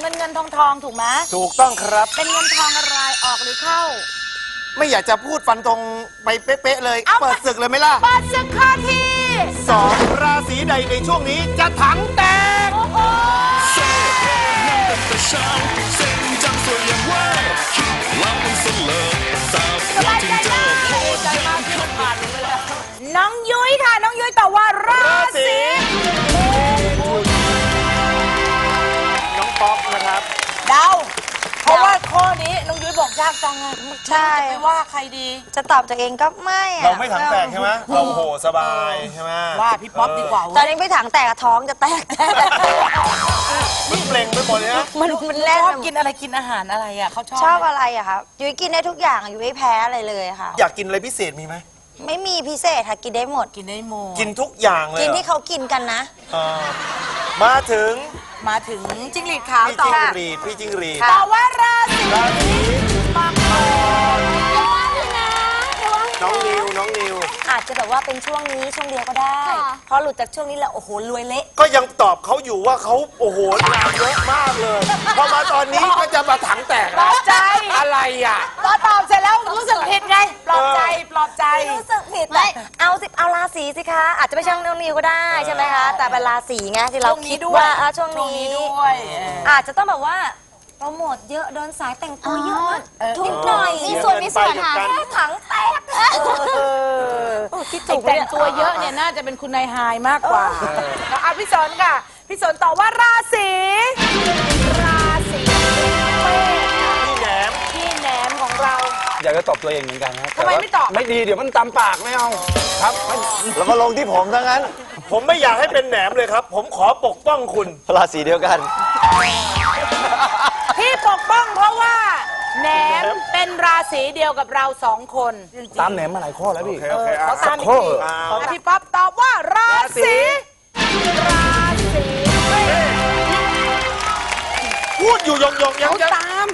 เงินเงินทองทองถูกไหมถูกต้องครับ เป็นเงินทองอะไรออกหรือเข้า ไม่อยากจะพูดฟันธงไปเป๊ะๆเลยเเปิดศึกเลยไหมล่ะเปิดศึกข้อที่สองราศีใดในช่วงนี้จะถังแตก โอ้โหสบายใจมากสบายใจมากที่ผ่านไปแล้วน้องยุ้ยค่ะ น้องยุ้ยแต่ว่าากจังอะใช่ จะไปว่าใครดี จะตอบตัวเองก็ไม่อะเราไม่ถังแตกใช่ไหมเราโหสบายใช่ไหมว่าพี่ป๊อปดีกว่าตอเว้นยนี้ไม่ถังแตกอะท้องจะแตก มันเปล่งไปหมดเลยนะ มันมันแล่นชอบกินอะไรกินอาหารอะไรอะเขาชอบชอบไหมอะไรอะครับยุ้ยกินได้ทุกอย่างอะยุ้ยไม่แพ้อะไรเลยค่ะ อยากกินอะไรพิเศษมีไหม ไม่มีพิเศษค่ะกินได้หมด กินได้หมดกินทุกอย่างเลยกินเหรอที่เขากินกันนะ เออมาถึงมาถึงจิ้งหรีดขาวพี่ต่อจิ้งหรีดพี่จิ้งหรีด ต่อว่าราศี ราศีมังกร น้องนิวน้องนิว อาจจะแบบว่าเป็นช่วงนี้ช่วงเดียวก็ได้พอหลุดจากช่วงนี้แล้วโอ้โหรวยเละ ก็ยังตอบเขาอยู่ว่าเขาโอ้โหงานเยอะมากเลย พอมาตอนนี้ก็จะมาถังแตกปลอบใจ อะไรอะพอตอบเสร็จแล้วรู้สึกผิดไงปลอบใจปลอบใจ รู้สึกผิดแต่เอาสิเอาราศีสิคะ อาจจะไม่ใช่น้องนิวก็ได้ใช่ไหมคะ แต่เป็นราศีไงที่เราช่วงนี้คิดด้วยว่าอะช่วงช่วงนี้นี้ด้วยเอออาจจะต้องแบบว่า โปรโมทเยอะเดินสายแต่งตัวเยอะเออนิดหน่อยมีส่วนมีส่วนค่ะ แค่ถังแตกคิดไอ้ถูกแต่งตัวเยอะเนี่ยน่าจะเป็นคุณนายไฮายมากกว่าเอาพี่สนค่ะ พี่สนตอบว่าราศีราศีเมษค่ะพี่แหนมพี่แหนมของเรา อยากจะตอบตัวเองเหมือนกันครับทำไมไม่ตอบ ไม่ดีเดี๋ยวมันตำปากไม่เอาครับไม่แล้วมาลงที่ผมทั้งนั้น ผมไม่อยากให้เป็นแหนมเลยครับ ผมขอปกป้องคุณราศีเดียวกันที่ ปกป้องเพราะว่าแหนมเป็นราศีเดียวกับเราสองคนจริงๆตามแหนมมาหลายข้อแล้วพี่ โอเคเขาตามอีกข้อทีเหรออะพี่ป๊อปตอบว่าราศีราศีเมษพูดอยู่ยงยงๆยังเขาจะตาม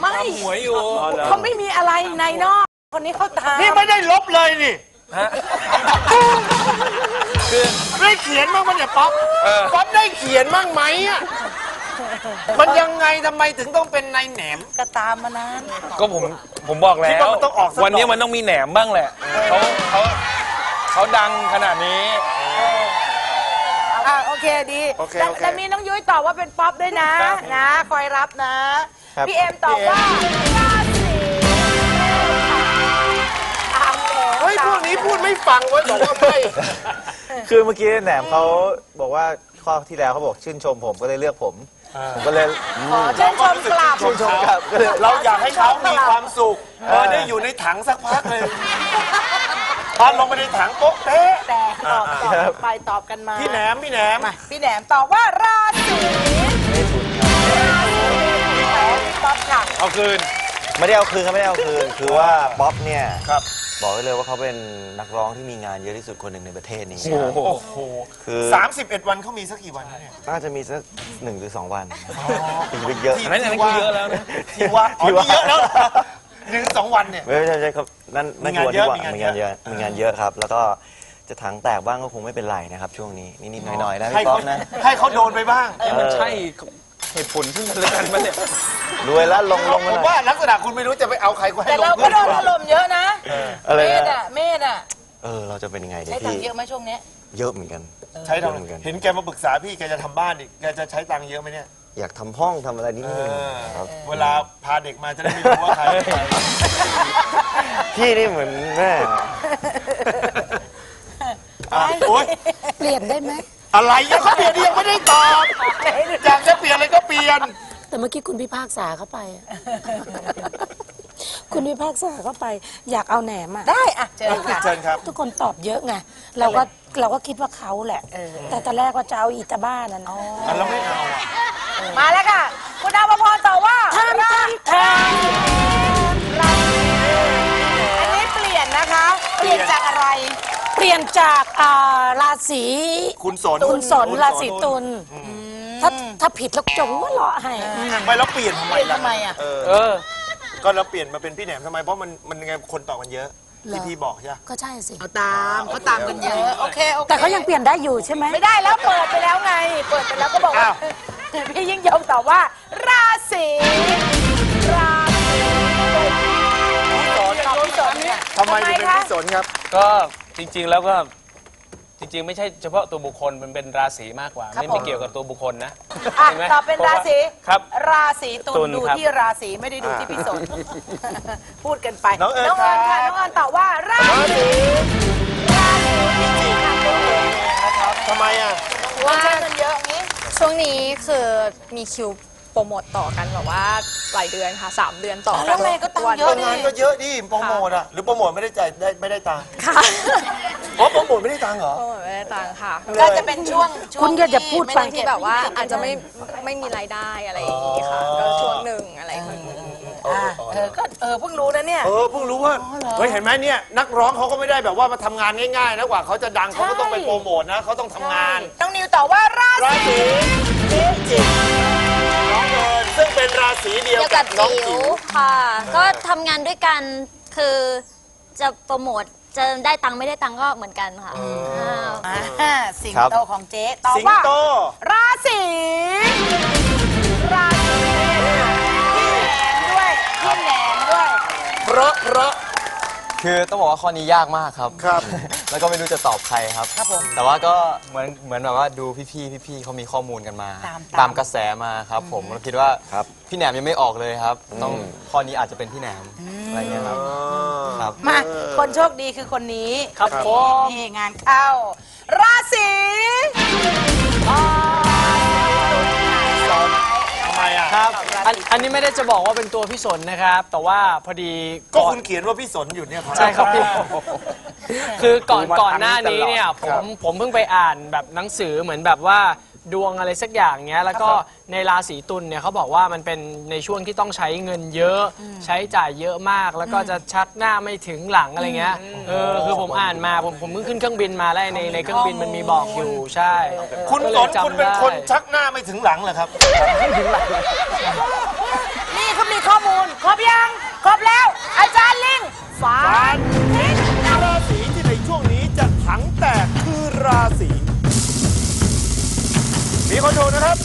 ไม่หวยอยู่เขาไม่มีอะไรในนอก คนนี้เขาตามนี่ไม่ได้ลบเลยนี่ฮะคือได้เขียนบ้างมันเนี่ยป๊อปป๊อปได้เขียนบ้างไหมอะ มันยังไงทำไมถึงต้องเป็นนายแหนม ก็ตามมานานก็ผมผมบอกแล้คิดวว่ามันต้องออกสักวันนี้ดอกมันต้องมีแหนมบ้างแหละเขาเขาเขาดังขนาดนี้ อะโอเคดีโอเคแต่โอเค แต่มีน้องยุ้ยตอบว่าเป็นป๊อปด้วยนะนะ คอยรับนะครับพี่เอ็มตอบว่าราศีตามแล้วเฮ้ยพวกนี้พูดไม่ฟังไว้บอกว่าไม่ คือเมื่อกี้แหนมเขาบอกว่าข้อที่แล้วเขาบอกชื่นชมผมก็เลยเลือกผม ผมก็เลยขอชื่นชมกลับชื่นชมกลับก็เลยเราอยากให้เขามีความสุขเออได้อยู่ในถังสักพักเลยพอลงไปในถังโป๊ะเป๊ะแต่ตอบตอบไปตอบกันมาพี่แหนมพี่แหนมมาพี่แหนมตอบว่าราศีราศีพี่ป๊อปค่ะเอาคืน ไม่ได้เอาคืนครับไม่ได้เอาคืน คือว่าป๊อปเนี่ยครับ บอกไว้เลยว่าเขาเป็นนักร้องที่มีงานเยอะที่สุดคนหนึ่งในประเทศนี้โอ้โหโอ้โหคือสามสิบเอ็ดวันเขามีสักกี่วันนะเนี่ยน่าจะมีสักหนึ่งหรือสองวันถึงจะเยอะ อันนั้นอันนั้นคือเยอะแล้วนะ ที่ว่าอ๋อนี่เยอะแล้วเหรอหนึ่งสองวันเนี่ย ไม่ใช่ใช่ครับนั่นนั่นมีคืงาอนวันที่เยอะว่ามีงางเยอะมีานนเยอะ มีงานเยอะครับ แล้วก็จะถังแตกบ้างก็คงไม่เป็นไรนะครับ ช่วงนี้นิดๆหน่อยๆนะให้พี่ป๊อเขาปนะ ให้เขาโดนไปบ้างนี่มันใช่เหตุผลซึ่งกันและกันปะเนี่ย รวยแล้วลงลงผมาหมน่อยว่าลักษณะคุณไม่รู้จะไปเอาใครก็ให้แต่ลงเราก็เพื่อนโดนดีกถว่าล่มเยอะนะ อะไรเมธนะอะ เมธอะ เออเราจะเป็นยังไงเดี๋ยใช้วตังพี่ค์เยอะไหมช่วงเนี้ยเยอะเหมือนกันใช้ทเยอะเหมือนกันำเห็นแกมาปรึกษาพี่แกจะทำบ้านอีกแกจะใช้ตังค์เยอะไหมเนี่ยอยากทำห้องทำอะไรนิดเอนึงอครับเวลาพาเด็กมาจะได้ไม่รู้ว่าใครพี่นี่เหมือนแม่อะโอ๊ยเปลี่ยนได้ไหมอะไรยังเขาเปลี่ยนยังไม่ได้ตอบอยากจะเปลี่ยนอะไรก็เปลี่ยน แต่เมื่อกี้คุณพิพากษาเข้าไปอะคุณพิพากษาเข้าไป อยากเอาแหนมอะได้อะเจอค่ะ เชิญครับ ทุกคนตอบเยอะไงเราก็เราก็คิดว่าเขาแหละแต่ตอนแรกว่าจะเอาอีตาบ้านั่นอะแล้วไม่เอาอะมาแล้วค่ะ คุณดาวพรตอบว่าราศีราศีอันนี้เปลี่ยนนะคะ เปลี่ยนจากอะไรเปลี่ยนจากอ่าราศีคุณสนตุลสนราศีตุลถ้า ถ้าผิดแล้วจงว่าเลาะให้ ไม่แล้วเปลี่ยนทำไมเปลี่ยนล่ะทำไมอะเออเออก็เราเปลี่ยนมาเป็นพี่แหนมทำไม เพราะมันมันยังไงคนตอบกันเยอะที่พี่บอกใช่ไหม ก็ใช่สิ เอาตามเขาตามกันเยอะโอเคโอเคแต่เขายังเปลี่ยนได้อยู่ใช่ไหมไม่ได้แล้วเปิดไปแล้วไง เปิดไปแล้วก็บอกว่าอ้าว พี่ยิ่งยงตอบว่า ราศีราศีตอบพี่สนค่ะทำไมถึงเป็นคะพี่สนครับ ก็จริงๆแล้วก็ จริงๆ ไม่ใช่เฉพาะตัวบุคคลมันเป็นราศีมากกว่า ครับไม่ไม่ผมเกี่ยวกับตัวบุคคลนะอะเห็นไหมตอบเป็นราศีครับ ราศีตุตุลลดูครับ ที่ราศีไม่ได้ดูที่พี่สน พูดกันไปน้องเอิญญค่ะครับน้องเอิญตอบว่าราศีราศีพิจิกค่ะทำไมอะ ว่าใช้เงินเยอะงี้ ช่วงนี้คือมีคิวโปรโมทต่อกันแบบว่าหลายเดือนค่ะ 3 เดือนต่อกัแล้วแม่ก็ตังค์เยอะดิงานก็เยอะดิโปรโมทอะ หรือโปรโมทไม่ได้จ่ายได้ไม่ได้ตังค์ค่ะ อ๋อโปรโมทไม่ได้ตังค์เหรอโปรโมทไม่ได้ตังค์ค่ะ ก็จะเป็นช่วงช่วงคุณก็จะพูดไป ที่แบบว่าอาจจะไม่ไม่มีรายได้อะไรอย่างงี้ค่ะ ก็ช่วงหนึ่งอะไรอย่างงี้อะเออก็เออเพิ่งรู้นะเนี่ย เออเพิ่งรู้ว่าเฮ้ยเห็นไหมเนี่ยนักร้องเขาก็ไม่ได้แบบว่ามาทำงานง่ายๆนะกว่าเขาจะดังเขาก็ต้องไปโปรโมทนะเขาต้องทำงาน น้องนิวตอบว่าราราศีศีพิจิกน้องเอิญซึ่งเป็นราศีเดียวเดียวกักับบน้องจิ๋จิ๋ววค่ะ ก็ทำงานด้วยกันคือจะโปรโมท จะได้ตังค์ไม่ได้ตังค์ก็เหมือนกันค่ะาอ่าสิงครับโตของเจ๊ตอบสิงว่าโต ราศีราศีด้วยพี่แหนมด้วยเพราะเพราะ คือต้องบอกว่าข้อนี้ยากมากครับ ครับ แล้วก็ไม่รู้จะตอบใครครับ ครับผมแต่ว่าก็เหมือนเหมือนแบบว่าดูพี่ๆพี่ๆเขามีข้อมูลกันมาตามตามกระแสมาครับ ผมก็คิดว่าพี่แหนมยังไม่ออกเลยครับ ต้องข้อนี้อาจจะเป็นพี่แหนมอะไรเงี้ยครับ ครับ มาคนโชคดีคือคนนี้ครับผม นี่งานเข้า ราศีอ่าทำไมอะครับอันอันนี้ไม่ได้จะบอกว่าเป็นตัวพี่สนนะครับ แต่ว่าพอดีก็ก่อนคุณเขียนว่าพี่สนอยู่เนี่ยครับ ใช่ครับพี่คือก่อนดูมาก่อนหน้าทางนี้นี้ตลอดเนี่ยผครัมบผมเพิ่งไปอ่านแบบหนังสือเหมือนแบบว่า ดวงอะไรสักอย่างเงี้ยแล้วก็ในราศีตุลเนี่ยเขาบอกว่ามันเป็นในช่วงที่ต้องใช้เงินเยอะ ใช้จ่ายเยอะมาก แล้วก็จะชักหน้าไม่ถึงหลังอะไรเงี้ยเออคือผมอ่านมาผมผมเพิ่งขึ้นเครื่องบินมาแล้วในในเครื่องบินมันมีบอกอยู่ใช่คุณสนคุณเป็นคนชักหน้าไม่ถึงหลังเหรอครับไม่ถึงหลังนี่เขามีข้อมูลครบยังครบแล้ว อาจารย์ลิงฝันราศีที่ในช่วงนี้จะถังแตกคือราศี มีคนถูกนะครับ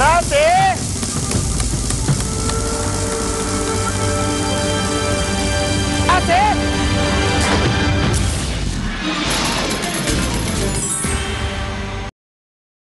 ราศีอาศี